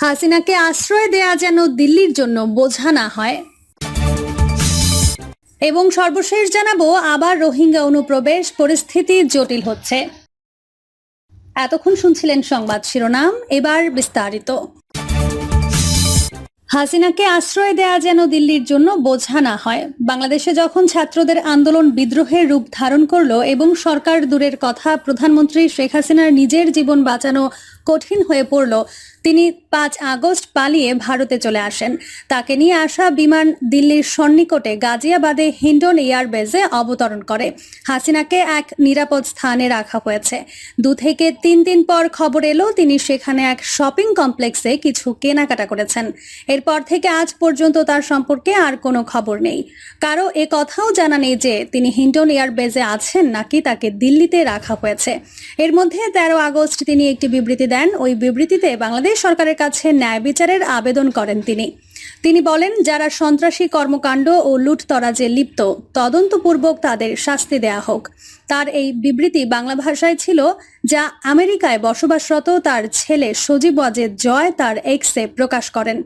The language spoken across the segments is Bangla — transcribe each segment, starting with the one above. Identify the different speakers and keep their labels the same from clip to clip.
Speaker 1: হাসিনাকে আশ্রয় দেয়া যেন দিল্লির জন্য বোঝা না হয়। এবং সর্বশেষ জানাব, আবার রোহিঙ্গা অনুপ্রবেশ, পরিস্থিতি জটিল হচ্ছে। এতক্ষণ শুনছিলেন সংবাদ শিরোনাম, এবার বিস্তারিত। হাসিনাকে আশ্রয় দেয়া যেন দিল্লির জন্য বোঝা না হয়। বাংলাদেশে যখন ছাত্রদের আন্দোলন বিদ্রোহের রূপ ধারণ করল এবং সরকার দূরের কথা প্রধানমন্ত্রী শেখ হাসিনার নিজের জীবন বাঁচানো কঠিন হয়ে পড়ল। তিনি পাঁচ আগস্ট পালিয়ে ভারতে চলে আসেন। তাকে নিয়ে আসা বিমান দিল্লির সন্নিকটে গাজিয়াবাদে হিন্ডন এয়ারবেজে অবতরণ করে। হাসিনাকে এক নিরাপদ স্থানে রাখা হয়েছে। দু থেকে তিন দিন পর খবর এলো, তিনি সেখানে এক শপিং কমপ্লেক্সে কিছু কেনাকাটা করেছেন। এরপর থেকে আজ পর্যন্ত তার সম্পর্কে আর কোনো খবর নেই। কারও এ কথাও জানা নেই যে তিনি হিন্ডন এয়ারবেজে আছেন নাকি তাকে দিল্লিতে রাখা হয়েছে। এর মধ্যে তেরো আগস্ট তিনি একটি বিবৃতি দেন ওই বিবৃতিতে বাংলাদেশ সরকারের কাছে ন্যায় বিচারের আবেদন করেন তিনি। তিনি বলেন, যারা সন্ত্রাসী কর্মকাণ্ড ও লুটতরাজে লিপ্ত, তদন্তপূর্বক তাদের শাস্তি দেয়া হোক। তার এই বিবৃতি বাংলা ভাষায় ছিল, যা আমেরিকায় বসবাসরত তার ছেলে সজীব ওয়াজেদ জয় তার এক্সে প্রকাশ করেন।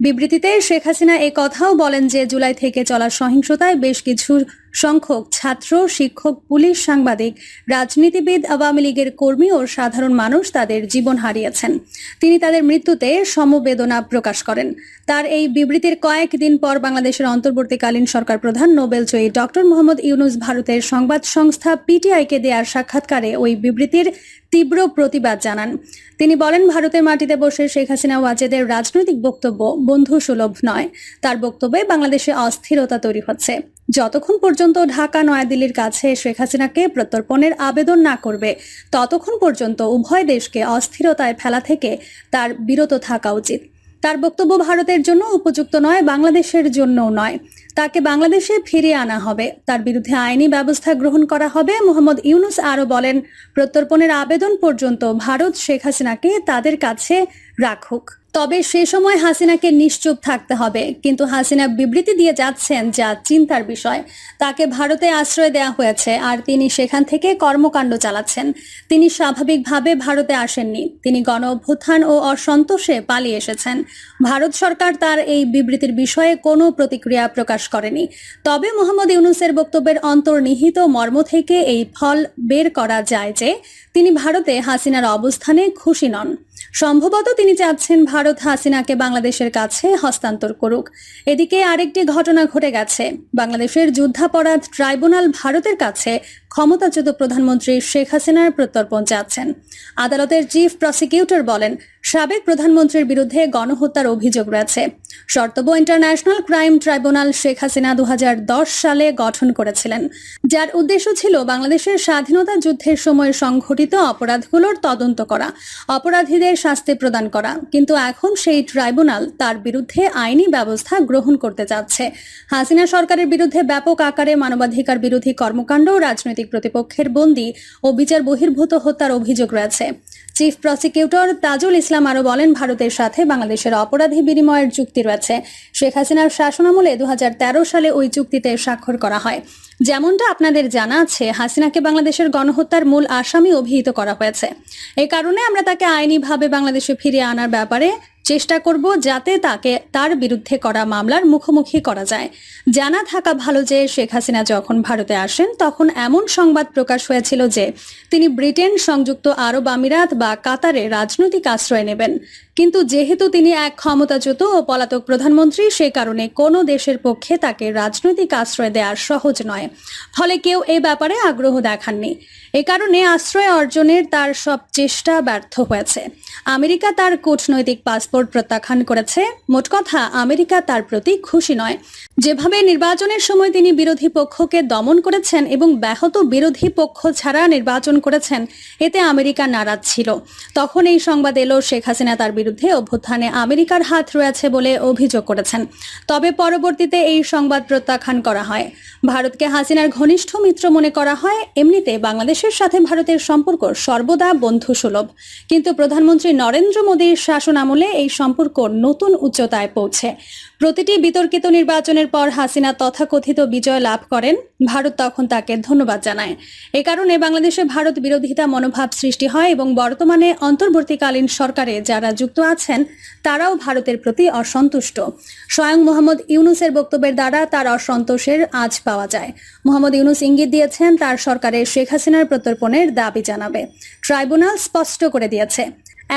Speaker 1: বিবৃতিতে শেখ হাসিনা এ কথাও বলেন যে, জুলাই থেকে চলা সহিংসতায় বেশ কিছু সংখ্যক ছাত্র, শিক্ষক, পুলিশ, সাংবাদিক, রাজনীতিবিদ, আওয়ামী লীগের কর্মী ও সাধারণ মানুষ তাদের জীবন হারিয়েছেন। তিনি তাদের মৃত্যুতে সমবেদনা প্রকাশ করেন। তার এই বিবৃতির কয়েকদিন পর বাংলাদেশের অন্তর্বর্তীকালীন সরকার প্রধান নোবেল জয়ী ডক্টর মোহাম্মদ ইউনুস ভারতের সংবাদ সংস্থা পিটিআইকে দেওয়ার সাক্ষাৎকারে ওই বিবৃতির তীব্র প্রতিবাদ জানান। তিনি বলেন, ভারতের মাটিতে বসে শেখ হাসিনা ওয়াজেদের রাজনৈতিক বক্তব্য বন্ধু সুলভ নয়। তার বক্তব্যে বাংলাদেশে অস্থিরতা তৈরি হচ্ছে। যতক্ষণ পর্যন্ত ঢাকা, নয়াদিল্লির কাছে শেখ হাসিনাকে প্রত্যর্পণের আবেদন না করবে, ততক্ষণ পর্যন্ত উভয় দেশকে অস্থিরতায় ফেলা থেকে তার বিরত থাকা উচিত। তার বক্তব্য ভারতের জন্য উপযুক্ত নয়, বাংলাদেশের জন্যও নয়। তাকে বাংলাদেশে ফিরিয়ে আনা হবে। তার বিরুদ্ধে আইনি ব্যবস্থা গ্রহণ করা হবে। মোহাম্মদ ইউনুস আরও বলেন, প্রত্যর্পণের আবেদন পর্যন্ত ভারত শেখ হাসিনাকে তাদের কাছে রাখুক। তবে সে সময় হাসিনাকে নিশ্চুপ থাকতে হবে। কিন্তু হাসিনা বিবৃতি দিয়ে যাচ্ছেন যা চিন্তার বিষয়। তাকে ভারতে আশ্রয় দেওয়া হয়েছে আর তিনি সেখান থেকে কর্মকাণ্ড চালাচ্ছেন। তিনি স্বাভাবিকভাবে ভারতে আসেননি। তিনি গণ অভ্যুত্থান ও অসন্তোষে পালিয়ে এসেছেন। ভারত সরকার তার এই বিবৃতির বিষয়ে কোনো প্রতিক্রিয়া প্রকাশ করেনি। তবে মোহাম্মদ ইউনুসের বক্তব্যের অন্তর্নিহিত মর্ম থেকে এই ফল বের করা যায় যে, তিনি ভারতে হাসিনার অবস্থানে খুশি নন। সম্ভবত তিনি চাচ্ছেন ভারত হাসিনাকে বাংলাদেশের কাছে হস্তান্তর করুক। এদিকে আরেকটি ঘটনা ঘটে গেছে। বাংলাদেশের যুদ্ধাপরাধ ট্রাইব্যুনাল ভারতের কাছে ক্ষমতাচ্যুত প্রধানমন্ত্রী শেখ হাসিনার প্রত্যর্পণ চাচ্ছেন। আদালতের চিফ প্রসিকিউটর বলেন, সাবেক প্রধানমন্ত্রীর বিরুদ্ধে গণহত্যার অভিযোগ রয়েছে। শর্তব international crime tribunal Sheikh Hasina দু সালে গঠন করেছিলেন। যার উদ্দেশ্য ছিল বাংলাদেশের স্বাধীনতা যুদ্ধের সময় সংঘটিত অপরাধগুলোর তদন্ত করা, অপরাধীদের শাস্তি প্রদান করা। কিন্তু এখন সেই ট্রাইব্যুনাল তার বিরুদ্ধে আইনি ব্যবস্থা গ্রহণ করতে যাচ্ছে হাসিনা সরকারের বিরুদ্ধে ব্যাপক আকারে মানবাধিকার বিরোধী কর্মকাণ্ড ও রাজনৈতিক প্রতিপক্ষের বন্দী ও বিচার বহির্ভূত হত্যার অভিযোগ রয়েছে। চিফ প্রসিকিউটর তাজুল ইসলাম আরও বলেন, ভারতের সাথে বাংলাদেশের অপরাধী বিনিময়ের চুক্তি রয়েছে। শেখ হাসিনার শাসনামলে দু হাজার তেরো সালে ওই চুক্তিতে স্বাক্ষর করা হয়। যেমনটা আপনাদের জানা আছে, হাসিনাকে বাংলাদেশের গণহত্যার মূল আসামি অভিহিত করা হয়েছে। এই কারণে আমরা তাকে আইনিভাবে বাংলাদেশে ফিরিয়ে আনার ব্যাপারে চেষ্টা করব যাতে তাকে তার বিরুদ্ধে করা মামলার মুখোমুখি করা যায়। জানা থাকা ভালো যে শেখ হাসিনা যখন ভারতে আসেন, তখন এমন সংবাদ প্রকাশ হয়েছিল যে তিনি ব্রিটেন সংযুক্ত আরব আমিরাত বা কাতারে রাজনৈতিক আশ্রয় নেবেন। কিন্তু যেহেতু তিনি এক ক্ষমতাচ্যুত ও পলাতক প্রধানমন্ত্রী, সে কারণে কোনো দেশের পক্ষে তাকে রাজনৈতিক আশ্রয় দেওয়ার সহজ নয়। ফলে কেউ এ ব্যাপারে আগ্রহ দেখাননি। এ কারণে আশ্রয় অর্জনের তার সব চেষ্টা ব্যর্থ হয়েছে। আমেরিকা তার কূটনৈতিক পাসপোর্ট প্রত্যাখ্যান করেছে। মোট কথা, আমেরিকা তার প্রতি খুশি নয়। যেভাবে নির্বাচনের সময় তিনি বিরোধী পক্ষকে দমন করেছেন এবং ব্যাহত বিরোধী পক্ষ ছাড়া নির্বাচন করেছেন, এতে আমেরিকা নারাজ ছিল। তখন এই সংবাদ এলো শেখ হাসিনা তার বিরুদ্ধে অভ্যুত্থানে আমেরিকার হাত রয়েছে বলে অভিযোগ করেছেন। তবে পরবর্তীতে এই সংবাদ প্রত্যাখ্যান করা হয়। ভারতকে হাসিনার ঘনিষ্ঠ মিত্র মনে করা হয়। এমনিতে বাংলাদেশের সাথে ভারতের সম্পর্ক সর্বদা বন্ধুসুলভ। কিন্তু প্রধানমন্ত্রী নরেন্দ্র মোদীর শাসন আমলে এই সম্পর্ক নতুন উচ্চতায় পৌঁছে। প্রতিটি বিতর্কিত নির্বাচনের পর হাসিনা তথাকথিত বিজয় লাভ করেন। ভারত তখন তাকে ধন্যবাদ জানায়। এ কারণে বাংলাদেশে ভারত বিরোধিতা মনোভাব সৃষ্টি হয় এবং বর্তমানে অন্তর্বর্তীকালীন সরকারে যারা যুক্ত আছেন, তারাও ভারতের প্রতি অসন্তুষ্ট। স্বয়ং মোহাম্মদ ইউনুসের বক্তব্যের দ্বারা তার অসন্তোষের আজ পাওয়া যায়। মোহাম্মদ ইউনুস ইঙ্গিত দিয়েছেন, তার সরকারের শেখ হাসিনার প্রত্যর্পণের দাবি জানাবে। ট্রাইব্যুনাল স্পষ্ট করে দিয়েছে।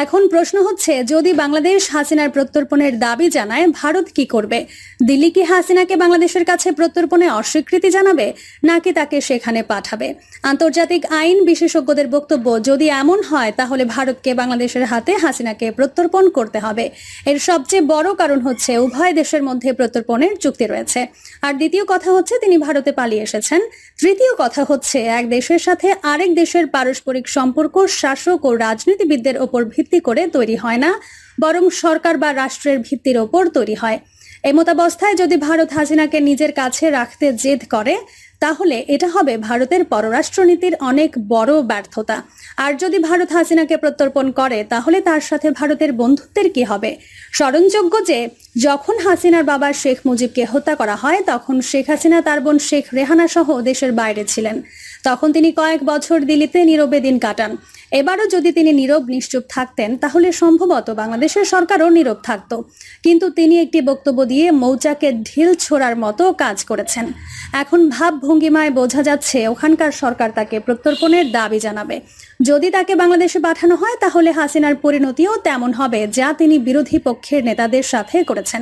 Speaker 1: এখন প্রশ্ন হচ্ছে, যদি বাংলাদেশ হাসিনার প্রত্যর্পণের দাবি জানায়, ভারত কি করবে? দিল্লি কি হাসিনাকে বাংলাদেশের কাছে প্রত্যর্পণে অস্বীকৃতি জানাবে, নাকি তাকে সেখানে পাঠাবে? আন্তর্জাতিক আইন বিশেষজ্ঞদের বক্তব্য, যদি এমন হয়, তাহলে ভারতকে বাংলাদেশের হাতে হাসিনাকে প্রত্যর্পণ করতে হবে। এর সবচেয়ে বড় কারণ হচ্ছে, উভয় দেশের মধ্যে প্রত্যর্পণের চুক্তি রয়েছে। আর দ্বিতীয় কথা হচ্ছে, তিনি ভারতে পালিয়ে এসেছেন। তৃতীয় কথা হচ্ছে, এক দেশের সাথে আরেক দেশের পারস্পরিক সম্পর্ক, শাসক ও রাজনীতিবিদদের ওপর ভিত্তি করে তৈরি হয় না, বরং সরকার বা রাষ্ট্রের ভিত্তির ওপর তৈরি হয়। এমতাবস্থায় যদি ভারত হাসিনাকে নিজের কাছে রাখতে জেদ করে, তাহলে এটা হবে ভারতের পররাষ্ট্রনীতির অনেক বড় ব্যর্থতা। আর যদি ভারত হাসিনাকে প্রত্যর্পণ করে, তাহলে তার সাথে ভারতের বন্ধুত্বের কি হবে? স্মরণযোগ্য যে, যখন হাসিনার বাবা শেখ মুজিবকে হত্যা করা হয়, তখন শেখ হাসিনা তার বোন শেখ রেহানা সহ দেশের বাইরে ছিলেন। তখন তিনি কয়েক বছর দিল্লিতে নীরবে দিন কাটান। এবারও যদি তিনি নীরব, নিশ্চুপ থাকতেন, তাহলে সম্ভবত বাংলাদেশের সরকারও নীরব থাকত। কিন্তু তিনি একটি বক্তব্য দিয়ে মৌচাকে ঢিল ছোড়ার মতো কাজ করেছেন। এখন ভাব ভঙ্গিমায় বোঝা যাচ্ছে, ওখানকার সরকার তাকে প্রত্যর্পণের দাবি জানাবে। যদি তাকে বাংলাদেশে পাঠানো হয়, তাহলে হাসিনার পরিণতিও তেমন হবে, যা তিনি বিরোধী পক্ষের নেতাদের সাথে করেছেন।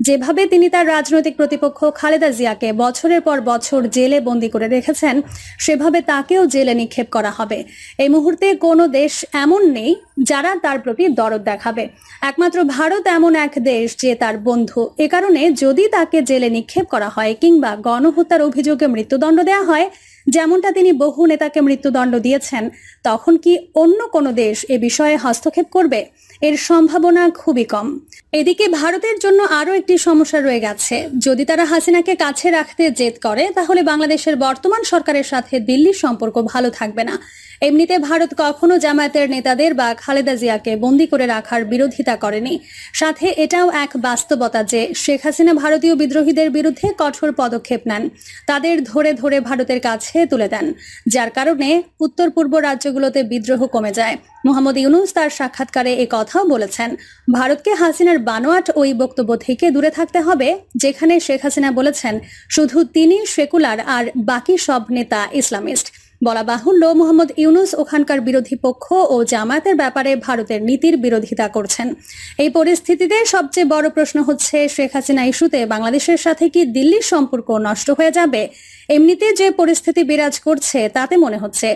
Speaker 1: যেভাবে তিনি তার রাজনৈতিক প্রতিপক্ষ খালেদা জিয়াকে বছরের পর বছর জেলে বন্দি করে রেখেছেন, সেভাবে তাকেও জেলে নিক্ষেপ করা হবে। এই মুহূর্তে কোনো দেশ এমন নেই যারা তার প্রতি দরদ দেখাবে। একমাত্র ভারত এমন এক দেশ যে তার বন্ধু। এ কারণে যদি তাকে জেলে নিক্ষেপ করা হয় কিংবা গণহত্যার অভিযোগে মৃত্যুদণ্ড দেওয়া হয় যেমনটা তিনি বহু নেতাকে মৃত্যুদণ্ড দিয়েছেন, তখন কি অন্য কোনো দেশ এ বিষয়ে হস্তক্ষেপ করবে? এর সম্ভাবনা খুবই কম। এদিকে ভারতের জন্য আরও একটি সমস্যা রয়ে গেছে। যদি তারা হাসিনাকে কাছে রাখতে জেদ করে, তাহলে বাংলাদেশের বর্তমান সরকারের সাথে দিল্লির সম্পর্ক ভালো থাকবে না। এমনিতে ভারত কখনো জামায়াতের নেতাদের বা খালেদা জিয়াকে বন্দি করে রাখার বিরোধিতা করেনি। সাথে এটাও এক বাস্তবতা যে শেখ হাসিনা ভারতীয় বিদ্রোহীদের বিরুদ্ধে কঠোর পদক্ষেপ নেন। তাদের ধরে ধরে ভারতের কাছে তুলে দেন, যার কারণে উত্তর পূর্ব রাজ্যগুলোতে বিদ্রোহ কমে যায়। মোহাম্মদ ইউনুস তার সাক্ষাৎকারে এ কথাও বলেছেন, ভারতকে হাসিনার বানোয়াট ওই বক্তব্য থেকে দূরে থাকতে হবে, যেখানে শেখ হাসিনা বলেছেন, শুধু তিনি সেকুলার আর বাকি সব নেতা ইসলামিস্ট। বলা বাহুল্য, মোহাম্মদ ইউনুস ওখানকার বিরোধী পক্ষ ও জামায়াতের ব্যাপারে ভারতের নীতির বিরোধিতা করছেন। এই পরিস্থিতিতে সবচেয়ে বড় প্রশ্ন হচ্ছে, শেখ হাসিনা ইস্যুতে বাংলাদেশের সাথে কি দিল্লির সম্পর্ক নষ্ট হয়ে যাবে? এমনিতে যে পরিস্থিতি বিরাজ করছে, তাতে মনে হচ্ছে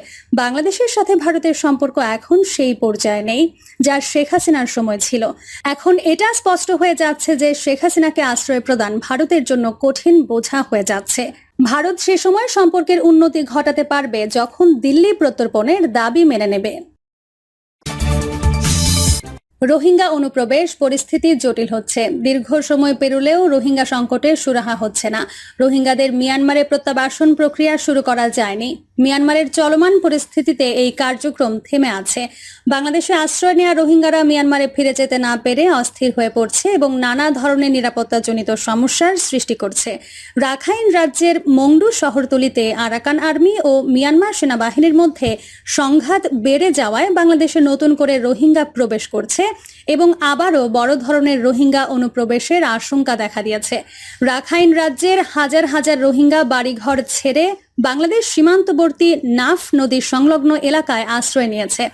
Speaker 1: বাংলাদেশের সাথে ভারতের সম্পর্ক এখন সেই পর্যায়ে নেই যা শেখ হাসিনার সময় ছিল। এখন এটা স্পষ্ট হয়ে যাচ্ছে যে শেখ হাসিনাকে আশ্রয় প্রদান ভারতের জন্য কঠিন বোঝা হয়ে যাচ্ছে। ভারত সে সময় সম্পর্কের উন্নতি ঘটাতে পারবে যখন দিল্লি প্রত্যর্পণের দাবি মেনে নেবে। রোহিঙ্গা অনুপ্রবেশ পরিস্থিতি জটিল হচ্ছে। দীর্ঘ সময় পেরুলেও রোহিঙ্গা সংকটের সুরাহা হচ্ছে না। রোহিঙ্গাদের মিয়ানমারে প্রত্যাবাসন প্রক্রিয়া শুরু করা যায়নি। মিয়ানমারের চলমান পরিস্থিতিতে এই কার্যক্রম থেমে আছে। বাংলাদেশে আশ্রয় নেওয়া রোহিঙ্গারা মিয়ানমারে ফিরে যেতে না পেরে অস্থির হয়ে পড়ছে এবং নানা ধরনের নিরাপত্তাজনিত সমস্যার সৃষ্টি করছে। রাখাইন রাজ্যের মংডু শহরতলিতে আরাকান আর্মি ও মিয়ানমার সেনাবাহিনীর মধ্যে সংঘাত বেড়ে যাওয়ায় বাংলাদেশে নতুন করে রোহিঙ্গা প্রবেশ করছে এবং আবারও বড় ধরনের রোহিঙ্গা অনুপ্রবেশের আশঙ্কা দেখা দিয়েছে। রাখাইন রাজ্যের হাজার হাজার রোহিঙ্গা বাড়িঘর ছেড়ে বাংলাদেশ সীমান্তবর্তী নাফ নদীর সংলগ্ন এলাকায় আশ্রয় নিয়েছে।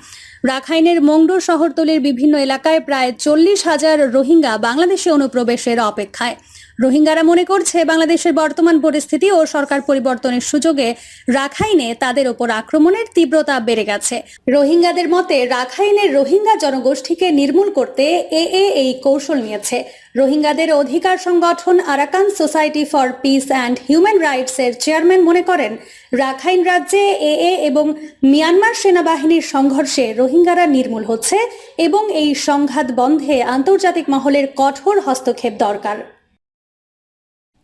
Speaker 1: রাখাইনের মংডু শহরতলির বিভিন্ন এলাকায় প্রায় চল্লিশ হাজার রোহিঙ্গা বাংলাদেশে অনুপ্রবেশের অপেক্ষায়। রোহিঙ্গারা মনে করছে বাংলাদেশের বর্তমান পরিস্থিতি ও সরকার পরিবর্তনের সুযোগে রাখাইনে তাদের ওপর আক্রমণের তীব্রতা বেড়ে গেছে। রোহিঙ্গাদের মতে, রাখাইনের রোহিঙ্গা জনগোষ্ঠীকে নির্মূল করতে এ এই কৌশল নিয়েছে। রোহিঙ্গাদের অধিকার সংগঠন Arakan Society for Peace and Human Rights এর চেয়ারম্যান মনে করেন, রাখাইন রাজ্যে এ এবং মিয়ানমার সেনাবাহিনীর সংঘর্ষে রোহিঙ্গারা নির্মূল হচ্ছে এবং এই সংঘাত বন্ধে আন্তর্জাতিক মহলের কঠোর হস্তক্ষেপ দরকার।